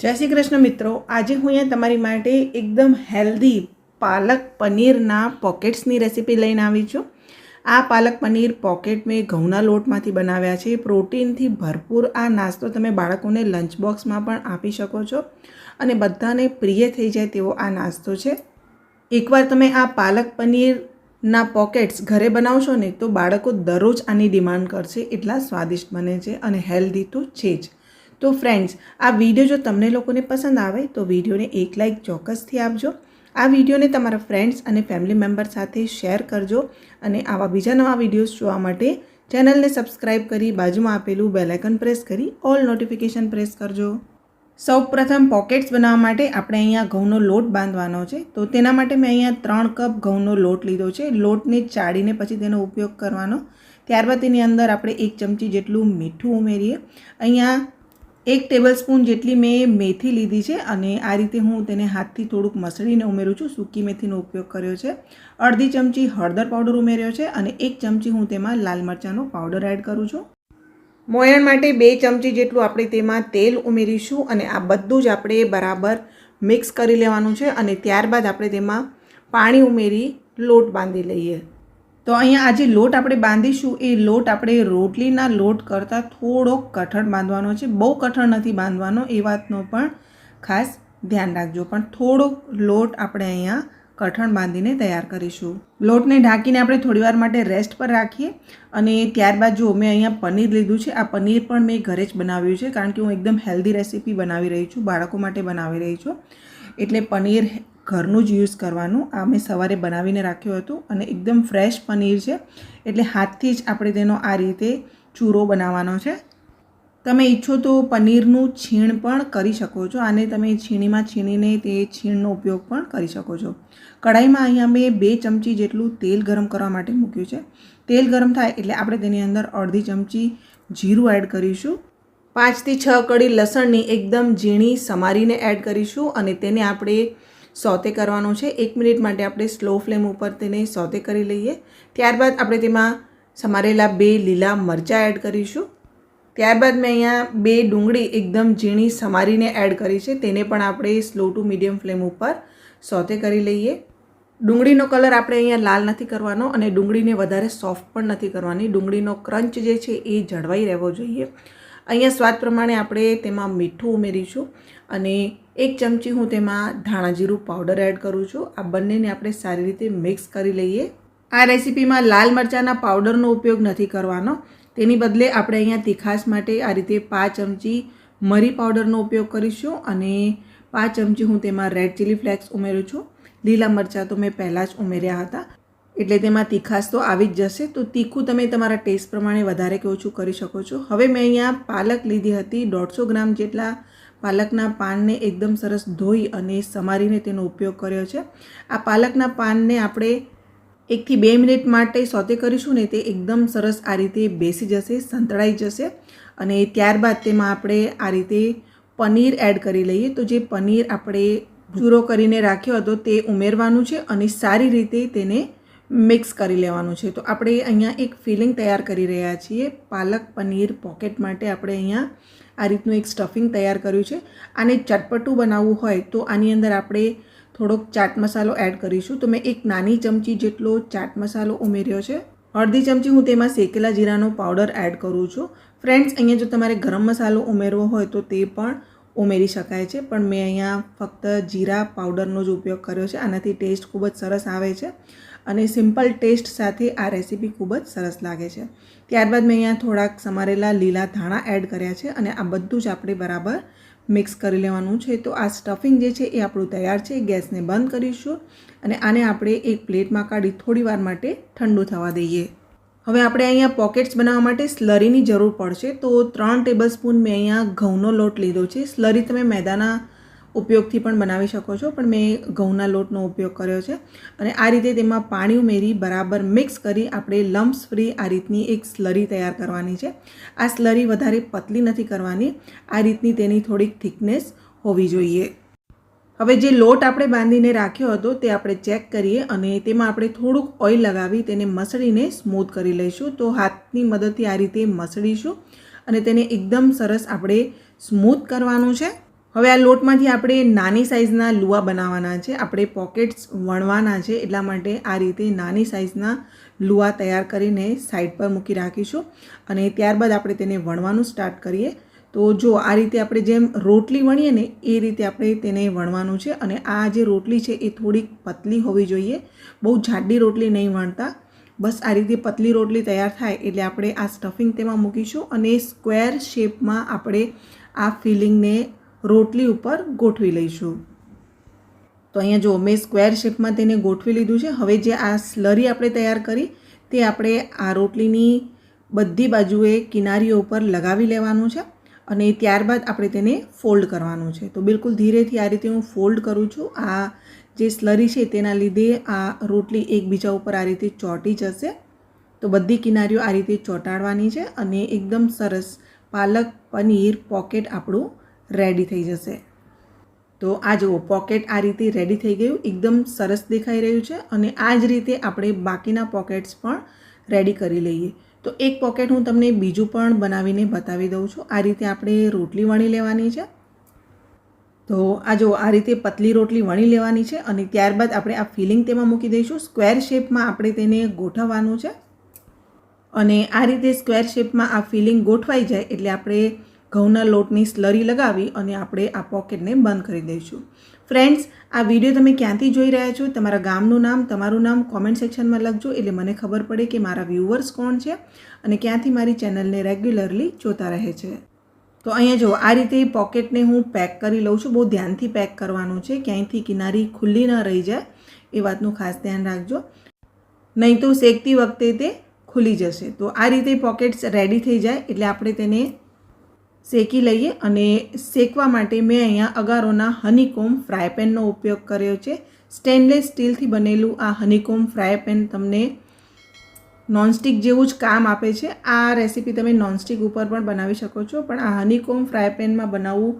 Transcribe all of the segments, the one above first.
જય શ્રી કૃષ્ણ મિત્રો, આજે હું અહીંયા તમારી માટે એકદમ હેલ્ધી પાલક પનીરના પોકેટ્સની રેસીપી લઈને આવી છું. આ પાલક પનીર પોકેટ મેં ઘઉંના લોટમાંથી બનાવ્યા છે. પ્રોટીનથી ભરપૂર આ નાસ્તો તમે બાળકોને લંચ બોક્સમાં પણ આપી શકો છો અને બધાને પ્રિય થઈ જાય તેવો આ નાસ્તો છે. એકવાર તમે આ પાલક પનીરના પોકેટ્સ ઘરે બનાવશો ને તો બાળકો દરરોજ આની ડિમાન્ડ કરશે, એટલા સ્વાદિષ્ટ બને છે અને હેલ્ધી તો છે જ. તો ફ્રેન્ડ્સ આ વીડિયો જો તમને લોકોને પસંદ આવે, તો વિડીયોને એક લાઇક ચોક્કસથી આપજો. આ વિડીયોને તમારા ફ્રેન્ડ્સ અને ફેમિલી મેમ્બર સાથે શેર કરજો અને આવા બીજા નવા વિડીયોઝ જોવા માટે ચેનલને સબસ્ક્રાઇબ કરી બાજુમાં આપેલું બેલાઇકન પ્રેસ કરી ઓલ નોટિફિકેશન પ્રેસ કરજો. સૌ પ્રથમ પોકેટ્સ બનાવવા માટે આપણે અહીંયા ઘઉંનો લોટ બાંધવાનો છે. તો તેના માટે મેં અહીંયા ત્રણ કપ ઘઉંનો લોટ લીધો છે. લોટને ચાળીને પછી તેનો ઉપયોગ કરવાનો. ત્યારબાદ તેની અંદર આપણે એક ચમચી જેટલું મીઠું ઉમેરીએ. અહીંયા એક ટેબલ સ્પૂન જેટલી મેં મેથી લીધી છે અને આ રીતે હું તેને હાથથી થોડુંક મસળીને ઉમેરું છું. સૂકી મેથીનો ઉપયોગ કર્યો છે. અડધી ચમચી હળદર પાવડર ઉમેર્યો છે અને એક ચમચી હું તેમાં લાલ મરચાંનો પાવડર એડ કરું છું. મોયણ માટે બે ચમચી જેટલું આપણે તેમાં તેલ ઉમેરીશું અને આ બધું જ આપણે બરાબર મિક્સ કરી લેવાનું છે અને ત્યારબાદ આપણે તેમાં પાણી ઉમેરી લોટ બાંધી લઈએ. તો અહીંયા આ જે લોટ આપણે બાંધીશું, એ લોટ આપણે રોટલીના લોટ કરતાં થોડોક કઠણ બાંધવાનો છે. બહુ કઠણ નથી બાંધવાનો એ વાતનો પણ ખાસ ધ્યાન રાખજો. પણ થોડોક લોટ આપણે અહીંયા કઠણ બાંધીને તૈયાર કરીશું. લોટને ઢાંકીને આપણે થોડીવાર માટે રેસ્ટ પર રાખીએ અને ત્યારબાદ જો મેં અહીંયા પનીર લીધું છે, આ પનીર પણ મેં ઘરે જ બનાવ્યું છે કારણ કે હું એકદમ હેલ્ધી રેસીપી બનાવી રહી છું, બાળકો માટે બનાવી રહી છું. એટલે પનીર ઘરનું જ યુઝ કરવાનું. આ મેં સવારે બનાવીને રાખ્યું હતું અને એકદમ ફ્રેશ પનીર છે. એટલે હાથથી જ આપણે તેનો આ રીતે ચૂરો બનાવવાનો છે. તમે ઈચ્છો તો પનીરનું છીણ પણ કરી શકો છો. આને તમે છીણીમાં છીણીને તે છીણનો ઉપયોગ પણ કરી શકો છો. કઢાઈમાં અહીંયા મેં બે ચમચી જેટલું તેલ ગરમ કરવા માટે મૂક્યું છે. તેલ ગરમ થાય એટલે આપણે તેની અંદર અડધી ચમચી જીરું એડ કરીશું. પાંચથી છ કડી લસણની એકદમ ઝીણી સમારીને એડ કરીશું અને તેને આપણે સોતે કરવાનો છે. એક મિનિટ માટે આપણે સ્લો ફ્લેમ ઉપર તેને સોતે કરી લઈએ. ત્યારબાદ આપણે તેમાં સમારેલા બે લીલા મરચાં એડ કરીશું. ત્યારબાદ મેં અહીંયા બે ડુંગળી એકદમ ઝીણી સમારીને એડ કરી છે. તેને પણ આપણે સ્લો ટુ મીડિયમ ફ્લેમ ઉપર સોતે કરી લઈએ. ડુંગળીનો કલર આપણે અહીંયા લાલ નથી કરવાનો અને ડુંગળીને વધારે સોફ્ટ પણ નથી કરવાની. ડુંગળીનો ક્રંચ જે છે એ જળવાઈ રહેવો જોઈએ. અહીંયા સ્વાદ પ્રમાણે આપણે તેમાં મીઠું ઉમેરીશું અને એક ચમચી હું તેમાં ધાણા જીરું પાવડર એડ કરું છું. આ બંનેને આપણે સારી રીતે મિક્સ કરી લઈએ. આ રેસીપીમાં લાલ મરચાંના પાવડરનો ઉપયોગ નથી કરવાનો. તેની બદલે આપણે અહીંયા તીખાશ માટે આ રીતે પાંચ ચમચી મરી પાવડરનો ઉપયોગ કરીશું અને પાંચ ચમચી હું તેમાં રેડ ચીલી ફ્લેક્સ ઉમેરું છું. લીલા મરચાં તો મેં પહેલાં જ ઉમેર્યા હતા. એટલે તેમાં તીખાશ તો આવી જ જશે. તો તીખું તમે તમારા ટેસ્ટ પ્રમાણે વધારે કે ઓછું કરી શકો છો. હવે મેં અહીંયા પાલક લીધી હતી દોઢસો ગ્રામ જેટલા પાલકના પાનને એકદમ સરસ ધોઈ અને સમારીને તેનો ઉપયોગ કર્યો છે. આ પાલકના પાનને આપણે એકથી બે મિનિટ માટે સોતે કરીશું ને તે એકદમ સરસ આ રીતે બેસી જશે, સંતળાઈ જશે અને ત્યારબાદ તેમાં આપણે આ રીતે પનીર એડ કરી લઈએ. તો જે પનીર આપણે ચૂરો કરીને રાખ્યો હતો તે ઉમેરવાનું છે અને સારી રીતે તેને મિક્સ કરી લેવાનું છે. તો આપણે અહીંયા એક ફિલિંગ તૈયાર કરી રહ્યા છીએ. પાલક પનીર પોકેટ માટે આપણે અહીંયા આ રીતનું એક સ્ટફિંગ તૈયાર કર્યું છે. આને ચટપટું બનાવવું હોય તો આની અંદર આપણે થોડોક ચાટ મસાલો એડ કરીશું. તો મેં એક નાની ચમચી જેટલો ચાટ મસાલો ઉમેર્યો છે. અડધી ચમચી હું તેમાં શેકેલા જીરાનો પાવડર એડ કરું છું. ફ્રેન્ડ્સ અહીંયા જો તમારે ગરમ મસાલો ઉમેરવો હોય તો તે પણ ઉમેરી શકાય છે, પણ મેં અહીંયા ફક્ત જીરા પાવડરનો જ ઉપયોગ કર્યો છે. આનાથી ટેસ્ટ ખૂબ જ સરસ આવે છે અને સિમ્પલ ટેસ્ટ સાથે આ રેસીપી ખૂબ જ સરસ લાગે છે. ત્યારબાદ મેં અહીંયા થોડાક સમારેલા લીલા ધાણા એડ કર્યા છે અને આ બધું જ આપણે બરાબર મિક્સ કરી લેવાનું છે. તો આ સ્ટફિંગ જે છે એ આપણું તૈયાર છે, ગેસને બંધ કરીશું અને આને આપણે એક પ્લેટમાં કાઢી થોડી વાર માટે ઠંડુ થવા દઈએ. હવે આપણે અહીંયા પોકેટ્સ બનાવવા માટે સ્લરીની જરૂર પડશે. તો ત્રણ ટેબલ સ્પૂન મેં અહીંયા ઘઉંનો લોટ લીધો છે. સ્લરી તમે મેદાના ઉપયોગથી પણ બનાવી શકો છો, પણ મેં ઘઉંના લોટનો ઉપયોગ કર્યો છે. અને આ રીતે તેમાં પાણી ઉમેરી બરાબર મિક્સ કરી આપણે લમ્સ ફ્રી આ રીતની એક સ્લરી તૈયાર કરવાની છે. આ સ્લરી વધારે પતલી નથી કરવાની, આ રીતની તેની થોડીક થિકનેસ હોવી જોઈએ. હવે જે લોટ આપણે બાંધીને રાખ્યો હતો તે આપણે ચેક કરીએ અને તેમાં આપણે થોડુંક ઓઇલ લગાવી તેને મસળીને સ્મૂથ કરી લઈશું. તો હાથની મદદથી આ રીતે મસળીશું અને તેને એકદમ સરસ આપણે સ્મૂથ કરવાનું છે. હવે આ લોટમાંથી આપણે નાની સાઇઝના લુવા બનાવવાના છે. આપણે પોકેટ્સ વણવાના છે એટલા માટે આ રીતે નાની સાઇઝના લુવા તૈયાર કરીને સાઈડ પર મૂકી રાખીશું અને ત્યારબાદ આપણે તેને વણવાનું સ્ટાર્ટ કરીએ. તો જો આ રીતે આપણે જેમ રોટલી વણીએ ને એ રીતે આપણે તેને વણવાનું છે અને આ જે રોટલી છે એ થોડીક પતલી હોવી જોઈએ. બહુ જાડી રોટલી નહીં વણતા. બસ આ રીતે પતલી રોટલી તૈયાર થાય એટલે આપણે આ સ્ટફિંગ તેમાં મૂકીશું અને સ્ક્વેર શેપમાં આપણે આ ફિલિંગને રોટલી ઉપર ગોઠવી લઈશું. તો અહીંયા જો મેં સ્ક્વેર શેપમાં તેને ગોઠવી લીધું છે. હવે જે આ સ્લરી આપણે તૈયાર કરી તે આપણે આ રોટલીની બધી બાજુએ કિનારીઓ ઉપર લગાવી લેવાનું છે. અને ત્યારબાદ આપણે તેને ફોલ્ડ કરવાનું છે. તો બિલકુલ ધીરેથી આ રીતે હું ફોલ્ડ કરું છું. આ જે સ્લરી છે તેના લીધે આ રોટલી એકબીજા ઉપર આ રીતે ચોંટી જશે. તો બધી કિનારીઓ આ રીતે ચોંટાડવાની છે અને એકદમ સરસ પાલક પનીર પોકેટ આપણું રેડી થઈ જશે. તો આ જુઓ, પોકેટ આ રીતે રેડી થઈ ગયું. એકદમ સરસ દેખાઈ રહ્યું છે અને આ જ રીતે આપણે બાકીના પોકેટ્સ પણ રેડી કરી લઈએ. તો એક પોકેટ હું તમને બીજું પણ બનાવીને બતાવી દઉં છું. આ રીતે આપણે રોટલી વણી લેવાની છે. તો આ જો આ રીતે પતલી રોટલી વણી લેવાની છે અને ત્યારબાદ આપણે આ ફિલિંગ તેમાં મૂકી દઈશું. સ્ક્વેર શેપમાં આપણે તેને ગોઠવવાનું છે. અને આ રીતે સ્ક્વેર શેપમાં આ ફિલિંગ ગોઠવાઈ જાય એટલે આપણે ઘઉંના લોટની સ્લરી લગાવી અને આપણે આ પોકેટને બંધ કરી દઈશું. ફ્રેન્ડ્સ આ વીડિયો તમે ક્યાંથી જોઈ રહ્યા છો? તમારા ગામનું નામ, તમારું નામ કોમેન્ટ સેક્શનમાં લખજો, એટલે મને ખબર પડે કે મારા વ્યૂવર્સ કોણ છે અને ક્યાંથી મારી ચેનલને રેગ્યુલરલી જોતા રહે છે. તો અહીંયા જો, આ રીતે પોકેટને હું પેક કરી લઉં છું. બહુ ધ્યાનથી પેક કરવાનું છે. ક્યાંયથી કિનારી ખુલ્લી ન રહી જાય, એ વાતનું ખાસ ધ્યાન રાખજો. નહીં તો શેકતી વખતે તે ખુલી જશે. તો આ રીતે પોકેટ્સ રેડી થઈ જાય, એટલે આપણે તેને શેકી લઈએ અને શેકવા માટે મેં અહીંયા અગારોના હનીકોમ ફ્રાય પેનનો ઉપયોગ કર્યો છે. સ્ટેનલેસ સ્ટીલથી બનેલું આ હનીકોમ ફ્રાય પેન તમને નોનસ્ટિક જેવું જ કામ આપે છે. આ રેસીપી તમે નોનસ્ટિક ઉપર પણ બનાવી શકો છો, પણ આ હનીકોમ ફ્રાય પેનમાં બનાવવું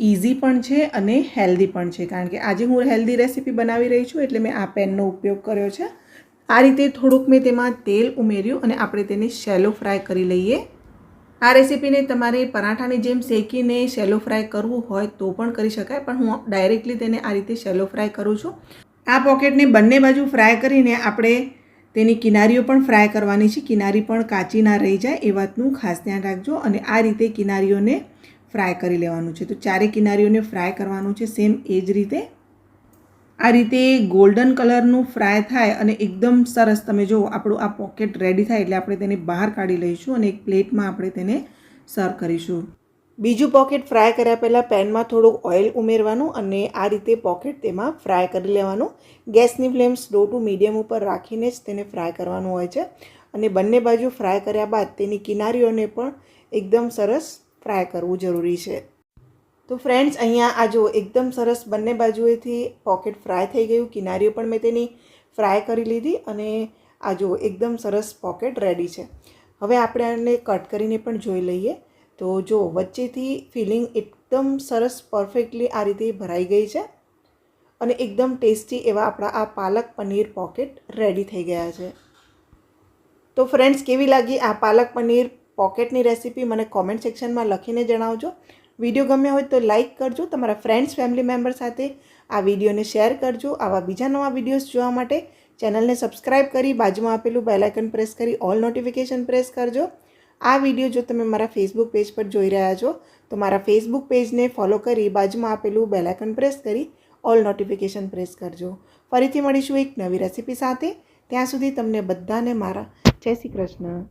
ઇઝી પણ છે અને હેલ્ધી પણ છે, કારણ કે આજે હું હેલ્ધી રેસીપી બનાવી રહી છું એટલે મેં આ પેનનો ઉપયોગ કર્યો છે. આ રીતે થોડુંક મેં તેમાં તેલ ઉમેર્યું અને આપણે તેને શેલો ફ્રાય કરી લઈએ. આ રેસીપીને તમારે પરાઠાની જેમ શેકીને શેલો ફ્રાય કરવું હોય તો પણ કરી શકાય, પણ હું ડાયરેક્ટલી તેને આ રીતે શેલો ફ્રાય કરું છું. આ પોકેટને બંને બાજુ ફ્રાય કરીને આપણે તેની કિનારીઓ પણ ફ્રાય કરવાની છે. કિનારી પણ કાચી ના રહી જાય, એ વાતનું ખાસ ધ્યાન રાખજો અને આ રીતે કિનારીઓને ફ્રાય કરી લેવાનું છે. તો ચારે કિનારીઓને ફ્રાય કરવાનું છે સેમ એ જ રીતે. આ રીતે ગોલ્ડન કલરનું ફ્રાય થાય અને એકદમ સરસ તમે જો આપણું આ પોકેટ રેડી થાય એટલે આપણે તેને બહાર કાઢી લઈશું અને એક પ્લેટમાં આપણે તેને સર્વ કરીશું. બીજું પોકેટ ફ્રાય કર્યા પહેલાં પેનમાં થોડુંક ઓઇલ ઉમેરવાનું અને આ રીતે પોકેટ તેમાં ફ્રાય કરી લેવાનું. ગેસની ફ્લેમ સ્લો ટુ મીડિયમ ઉપર રાખીને જ તેને ફ્રાય કરવાનું હોય છે અને બંને બાજુ ફ્રાય કર્યા બાદ તેની કિનારીઓને પણ એકદમ સરસ ફ્રાય કરવું જરૂરી છે. તો ફ્રેન્ડ્સ અહીંયા આ જો એકદમ સરસ બંને બાજુએથી પોકેટ ફ્રાય થઈ ગયું. કિનારીઓ પણ મેં તેની ફ્રાય કરી લીધી અને આ જો એકદમ સરસ પોકેટ રેડી છે. હવે આપણે આને કટ કરીને પણ જોઈ લઈએ. તો જો વચ્ચેથી ફિલિંગ એકદમ સરસ પરફેક્ટલી આ રીતે ભરાઈ ગઈ છે અને એકદમ ટેસ્ટી એવા આપણા આ પાલક પનીર પોકેટ રેડી થઈ ગયા છે. તો ફ્રેન્ડ્સ કેવી લાગી આ પાલક પનીર પોકેટની રેસીપી મને કોમેન્ટ સેક્શનમાં લખીને જણાવજો. વીડિયો ગમ્યો હોય તો લાઇક કરજો, તમારા ફ્રેન્ડ્સ ફેમિલી મેમ્બર સાથે આ વિડીયોને શેર કરજો. આવા બીજા નવા વિડીયોઝ જોવા માટે ચેનલને સબસ્ક્રાઇબ કરી, બાજુમાં આપેલું બેલાઇકન પ્રેસ કરી ઓલ નોટિફિકેશન પ્રેસ કરજો. આ વીડિયો જો તમે મારા ફેસબુક પેજ પર જોઈ રહ્યા છો, તો મારા ફેસબુક પેજને ફોલો કરી, બાજુમાં આપેલું બેલાઇકન પ્રેસ કરી ઓલ નોટિફિકેશન પ્રેસ કરજો. ફરીથી મળીશું એક નવી રેસીપી સાથે. ત્યાં સુધી તમને બધાને મારા જય શ્રી કૃષ્ણ.